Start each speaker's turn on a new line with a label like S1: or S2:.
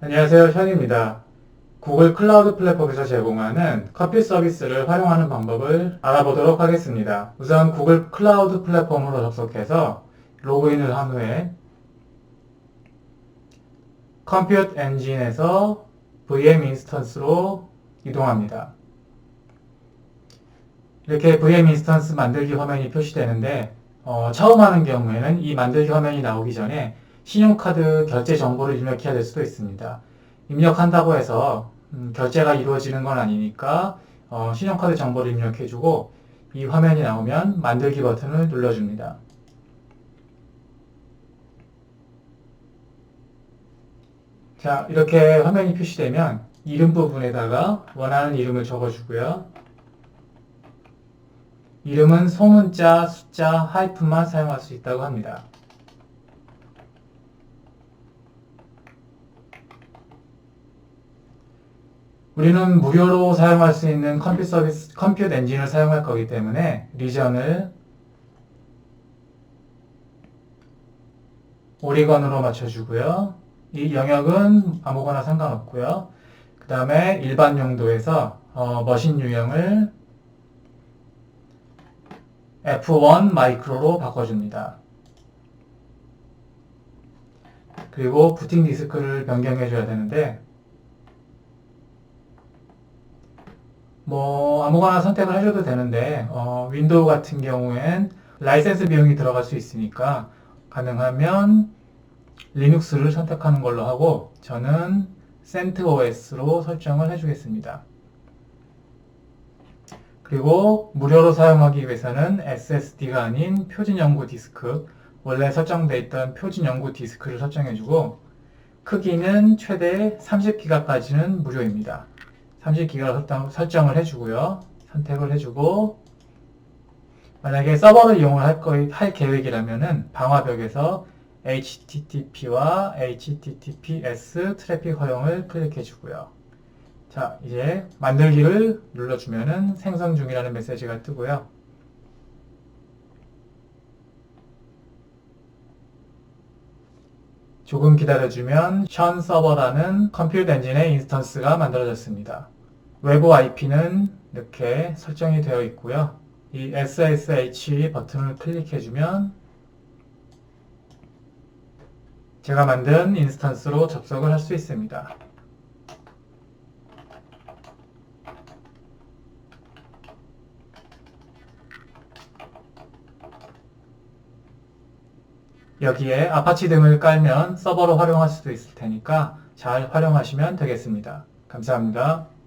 S1: 안녕하세요. 현입니다. 구글 클라우드 플랫폼에서 제공하는 커피 서비스를 활용하는 방법을 알아보도록 하겠습니다. 우선 구글 클라우드 플랫폼으로 접속해서 로그인을 한 후에 컴퓨터 엔진에서 VM 인스턴스로 이동합니다. 이렇게 VM 인스턴스 만들기 화면이 표시되는데 어, 처음 하는 경우에는 이 만들기 화면이 나오기 전에 신용카드 결제 정보를 입력해야 될 수도 있습니다. 입력한다고 해서 음, 결제가 이루어지는 건 아니니까 어, 신용카드 정보를 입력해주고 이 화면이 나오면 만들기 버튼을 눌러줍니다. 자, 이렇게 화면이 표시되면 이름 부분에다가 원하는 이름을 적어주고요. 이름은 소문자, 숫자, 하이픈만 사용할 수 있다고 합니다. 우리는 무료로 사용할 수 있는 컴퓨터 서비스, 컴퓨터 엔진을 사용할 거기 때문에 리전을 오리건으로 맞춰주고요. 이 영역은 아무거나 상관없고요. 그 다음에 일반 용도에서 어, 머신 유형을 F1 마이크로로 바꿔줍니다. 그리고 부팅 디스크를 변경해줘야 되는데 뭐 아무거나 선택을 하셔도 되는데 어, 윈도우 같은 경우엔 라이센스 비용이 들어갈 수 있으니까 가능하면 리눅스를 선택하는 걸로 하고 저는 CentOS로 설정을 해주겠습니다. 그리고 무료로 사용하기 위해서는 SSD가 아닌 표준 연구 디스크 원래 설정되어 있던 표준 연구 디스크를 설정해주고 크기는 최대 30기가까지는 무료입니다. 30기가 설정을 해주고요. 선택을 해주고 만약에 서버를 이용을 할, 거, 할 계획이라면은 방화벽에서 HTTP와 HTTPS 트래픽 허용을 클릭해 주고요. 자, 이제 만들기를 눌러주면은 생성 중이라는 메시지가 뜨고요. 조금 기다려주면 션 서버라는 컴퓨터 엔진의 인스턴스가 만들어졌습니다. 외부 IP는 이렇게 설정이 되어 있고요. 이 SSH 버튼을 클릭해주면 제가 만든 인스턴스로 접속을 할 수 있습니다. 여기에 아파치 등을 깔면 서버로 활용할 수도 있을 테니까 잘 활용하시면 되겠습니다. 감사합니다.